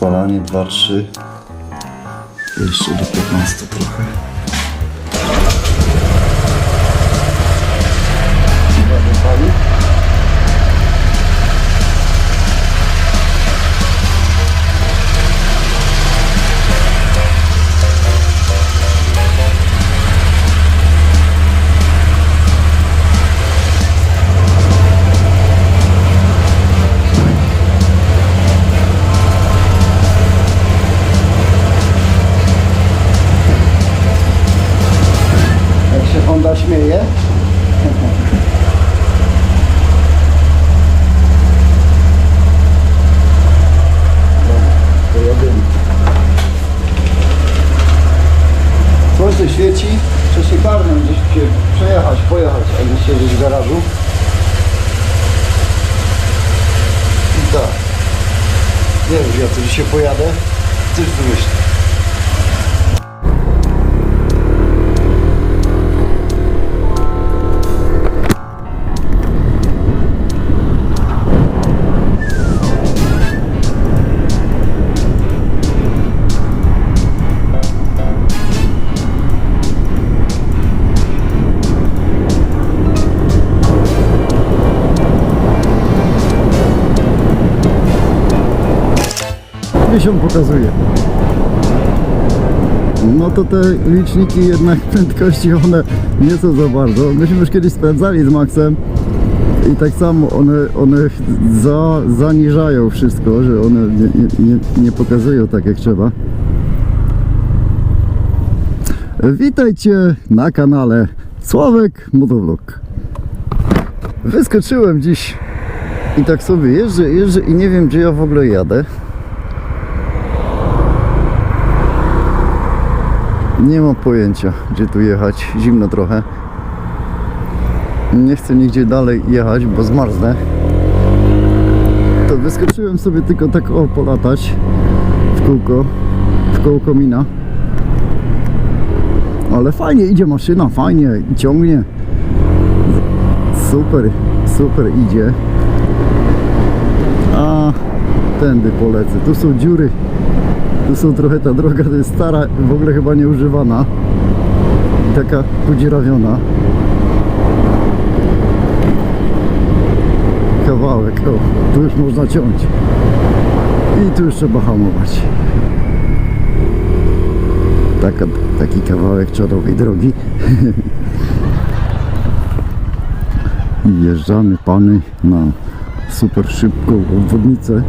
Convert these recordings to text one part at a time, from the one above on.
spalanie 2-3. Jeszcze do 15 trochę. Pojechać, a gdzieś siedzieć w garażu. I tak. Nie wiem, ja tu dzisiaj pojadę, coś wymyślę. Nie się pokazuje. No to te liczniki jednak prędkości one nie są za bardzo. Myśmy już kiedyś sprawdzali z Maxem i tak samo one, one za, zaniżają wszystko, że one nie, nie, nie pokazują tak jak trzeba. Witajcie na kanale Sławek Motovlog. Wyskoczyłem dziś i tak sobie jeżdżę, jeżdżę i nie wiem gdzie ja w ogóle jadę. Nie mam pojęcia, gdzie tu jechać. Zimno trochę. Nie chcę nigdzie dalej jechać, bo zmarznę. To wyskoczyłem sobie tylko tak o polatać w kółko, w koło komina. Ale fajnie idzie maszyna, fajnie ciągnie. Super, super idzie. A tędy polecę. Tu są dziury. Tu są trochę ta droga, to jest stara, w ogóle chyba nieużywana. Taka podziurawiona. Kawałek, o, tu już można ciąć. I tu już trzeba hamować. Taka, taki kawałek czorowej drogi. I wjeżdżamy pany na super szybką obwodnicę.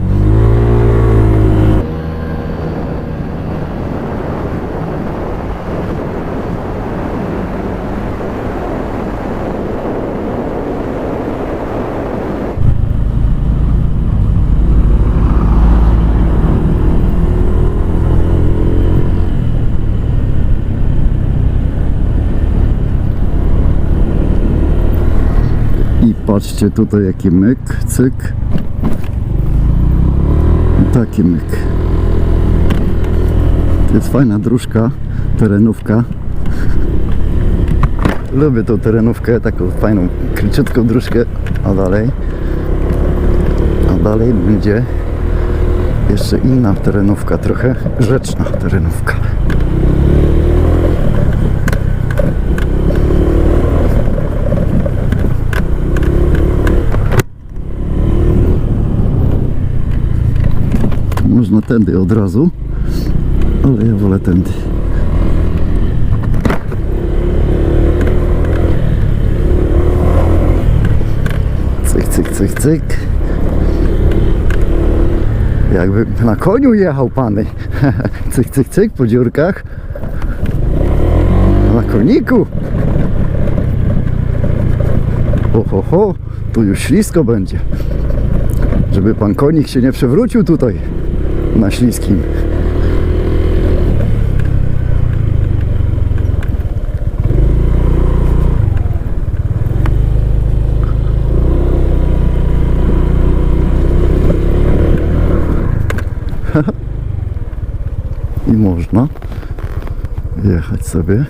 Patrzcie tutaj jaki myk, cyk. Taki myk. To jest fajna dróżka, terenówka. Lubię tą terenówkę, taką fajną, króciutką dróżkę. A dalej? A dalej będzie jeszcze inna terenówka, trochę rzeczna terenówka. Można tędy od razu, ale ja wolę tędy. Cyk, cyk, cyk, cyk. Jakby na koniu jechał pany. cyk, cyk, cyk po dziurkach. Na koniku. Ho, ho, ho. Tu już ślisko będzie. Żeby pan konik się nie przewrócił tutaj na śliskim. I można jechać sobie.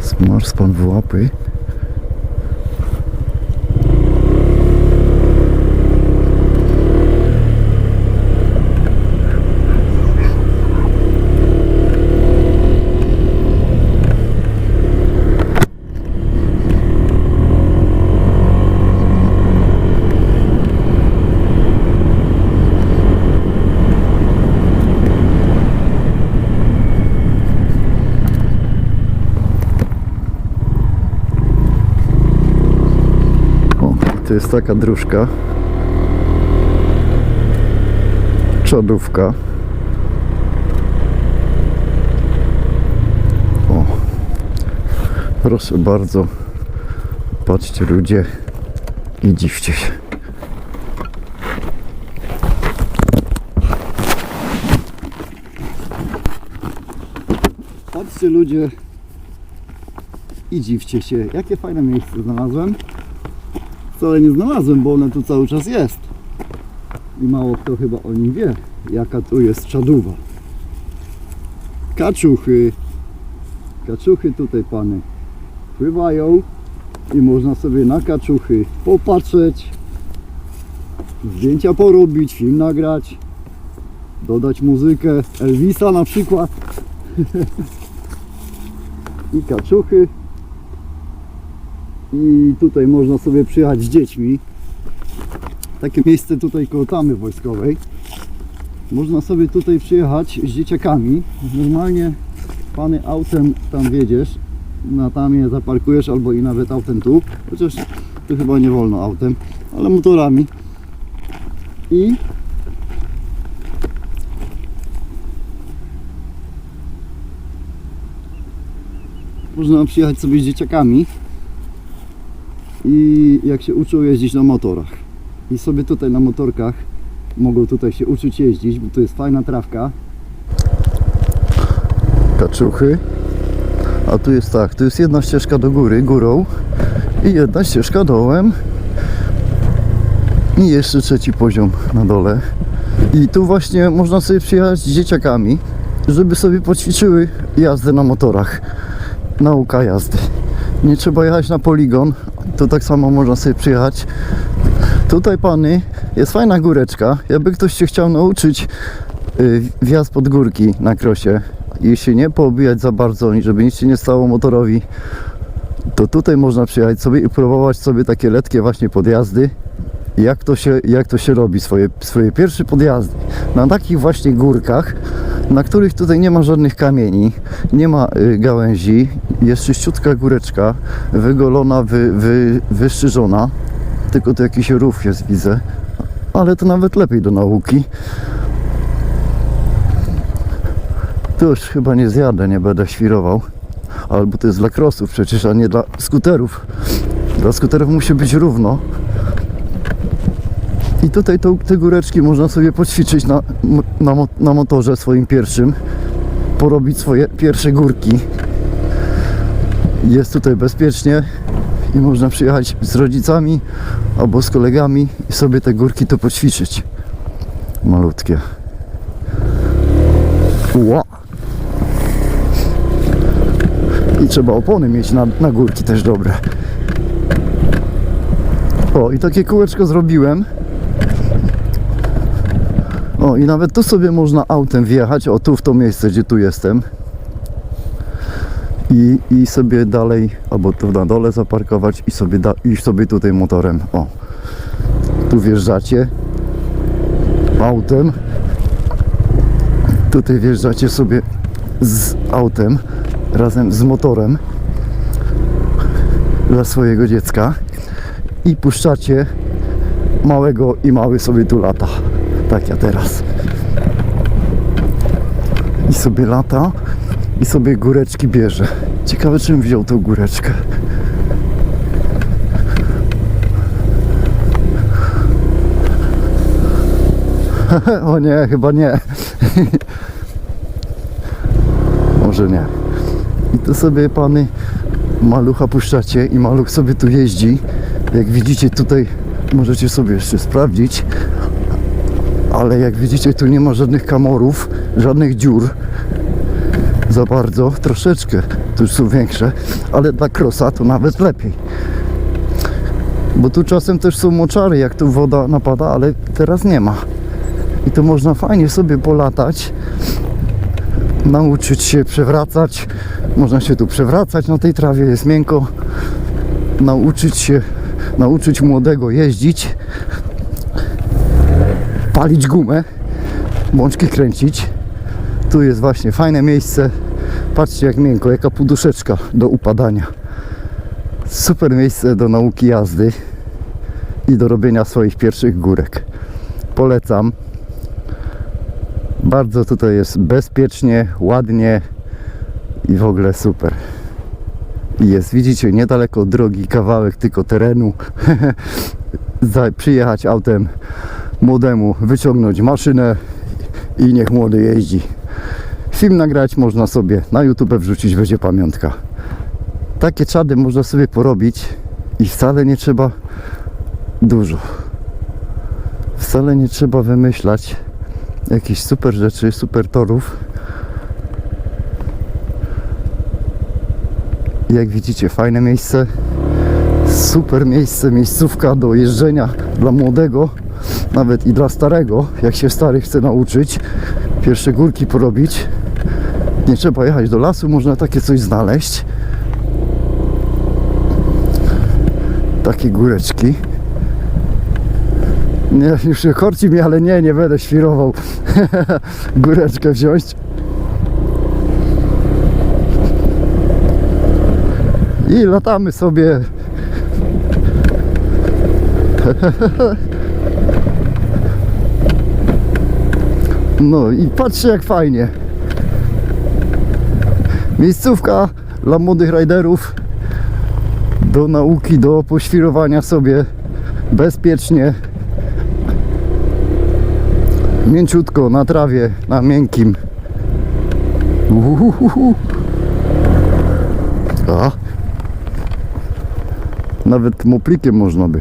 Smaż pan w łapy. to jest taka dróżka. Czadówka. O. Proszę bardzo. Patrzcie ludzie i dziwcie się. Patrzcie ludzie i dziwcie się, jakie fajne miejsce znalazłem. Wcale nie znalazłem, bo one tu cały czas jest. I mało kto chyba o nim wie, jaka tu jest czaduwa. Kaczuchy. Kaczuchy tutaj pany pływają i można sobie na kaczuchy popatrzeć, zdjęcia porobić, film nagrać, dodać muzykę Elvisa na przykład i kaczuchy i tutaj można sobie przyjechać z dziećmi. Takie miejsce tutaj koło tamy wojskowej. Można sobie tutaj przyjechać z dzieciakami. Normalnie pany autem tam wiedziesz na tamie zaparkujesz albo i nawet autem tu. Chociaż tu chyba nie wolno autem ale motorami. I można przyjechać sobie z dzieciakami i jak się uczą jeździć na motorach. I sobie tutaj na motorkach mogą tutaj się uczyć jeździć, bo tu jest fajna trawka. Kaczuchy. A tu jest tak, tu jest jedna ścieżka do góry, górą i jedna ścieżka dołem. I jeszcze trzeci poziom na dole. I tu właśnie można sobie przyjechać z dzieciakami żeby sobie poćwiczyły jazdę na motorach. Nauka jazdy. Nie trzeba jechać na poligon, tu tak samo można sobie przyjechać. Tutaj pany, jest fajna góreczka. Jakby ktoś się chciał nauczyć y, wjazd pod górki na krosie i się nie poobijać za bardzo, żeby nic się nie stało motorowi, to tutaj można przyjechać sobie i próbować sobie takie letkie właśnie podjazdy. Jak to się, jak to się robi, swoje, swoje pierwsze podjazdy. Na takich właśnie górkach, na których tutaj nie ma żadnych kamieni, nie ma y, gałęzi, jest czyściutka góreczka, wygolona, wy, wy, wyszczyżona, tylko tu jakiś rów jest, widzę, ale to nawet lepiej do nauki. Tu już chyba nie zjadę, nie będę świrował, albo to jest dla krosów przecież, a nie dla skuterów. Dla skuterów musi być równo. I tutaj te góreczki można sobie poćwiczyć na, na, na motorze swoim pierwszym, porobić swoje pierwsze górki. Jest tutaj bezpiecznie i można przyjechać z rodzicami albo z kolegami i sobie te górki to poćwiczyć. Malutkie. Ła! I trzeba opony mieć na, na górki też dobre. O, i takie kółeczko zrobiłem. O, i nawet tu sobie można autem wjechać, o tu w to miejsce, gdzie tu jestem. I, i sobie dalej, albo tu na dole zaparkować i sobie, da, iść sobie tutaj motorem. O, tu wjeżdżacie autem. Tutaj wjeżdżacie sobie z autem razem z motorem dla swojego dziecka i puszczacie małego i mały sobie tu lata. Tak ja teraz. I sobie lata i sobie góreczki bierze. Ciekawe czym wziął tą góreczkę. o nie, chyba nie. Może nie. I to sobie pany malucha puszczacie i maluch sobie tu jeździ. Jak widzicie tutaj możecie sobie jeszcze sprawdzić. Ale jak widzicie tu nie ma żadnych kamorów, żadnych dziur. Za bardzo, troszeczkę. Tu już są większe, ale dla krosa to nawet lepiej. Bo tu czasem też są moczary, jak tu woda napada, ale teraz nie ma. I to można fajnie sobie polatać, nauczyć się przewracać. Można się tu przewracać na tej trawie, jest miękko. Nauczyć się, nauczyć młodego jeździć, palić gumę, bączki kręcić. Tu jest właśnie fajne miejsce. Patrzcie jak miękko, jaka poduszeczka do upadania. Super miejsce do nauki jazdy. i do robienia swoich pierwszych górek. Polecam. Bardzo tutaj jest bezpiecznie, ładnie i w ogóle super. Jest, widzicie, niedaleko drogi, kawałek tylko terenu. Przyjechać autem młodemu, wyciągnąć maszynę i niech młody jeździ. Film nagrać można sobie na YouTube wrzucić, będzie pamiątka. Takie czady można sobie porobić i wcale nie trzeba dużo. Wcale nie trzeba wymyślać jakichś super rzeczy, super torów. Jak widzicie, fajne miejsce. Super miejsce, miejscówka do jeżdżenia dla młodego, nawet i dla starego. Jak się stary chce nauczyć, pierwsze górki porobić. Nie trzeba jechać do lasu, można takie coś znaleźć. Takie góreczki. Nie, już się korci mi, ale nie, nie będę świrował. Góreczkę wziąć. I latamy sobie. No i patrzcie jak fajnie. Miejscówka dla młodych riderów do nauki, do poświrowania sobie bezpiecznie mięciutko na trawie, na miękkim. Uhuhuhu. A. Nawet moplikiem można by.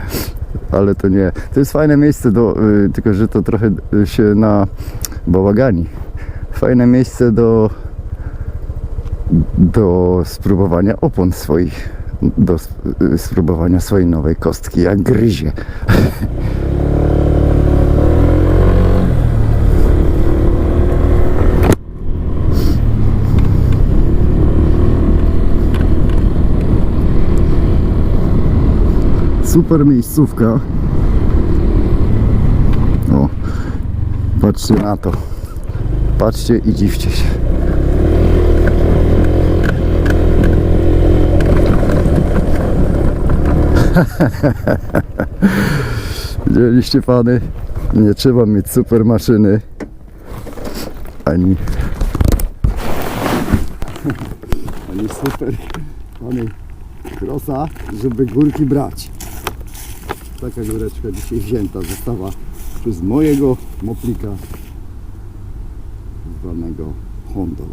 Ale to nie. To jest fajne miejsce do. y, tylko że to trochę y, się na bałagani. Fajne miejsce do do spróbowania opon swoich. Do y, spróbowania swojej nowej kostki, jak gryzie. Super miejscówka. O, patrzcie na to. Patrzcie i dziwcie się. Widzieliście pany? Nie trzeba mieć super maszyny. Ani ani super pany krosa, żeby górki brać. Taka góreczka dzisiaj wzięta została przez mojego moplika zwanego Hondą.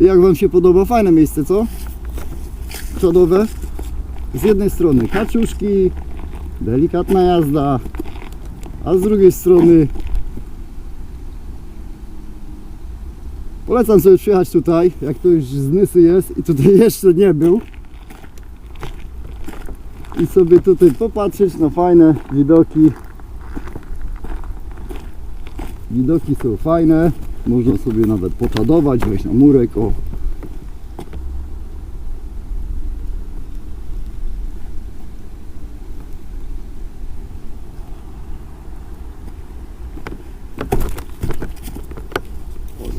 Jak Wam się podoba? Fajne miejsce, co? Przodowe. Z jednej strony kaczuszki, delikatna jazda, a z drugiej strony polecam sobie przyjechać tutaj, jak to już z Nysy jest i tutaj jeszcze nie był. I sobie tutaj popatrzeć na fajne widoki. Widoki są fajne można sobie nawet poczadować, wejść na murek o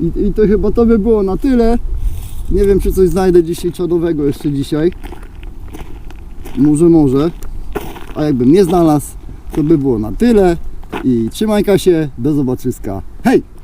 I, I to chyba to by było na tyle. Nie wiem, czy coś znajdę dzisiaj czadowego jeszcze dzisiaj. Może, może. A jakbym nie znalazł, to by było na tyle. I trzymajka się. Do zobaczyska. Hej!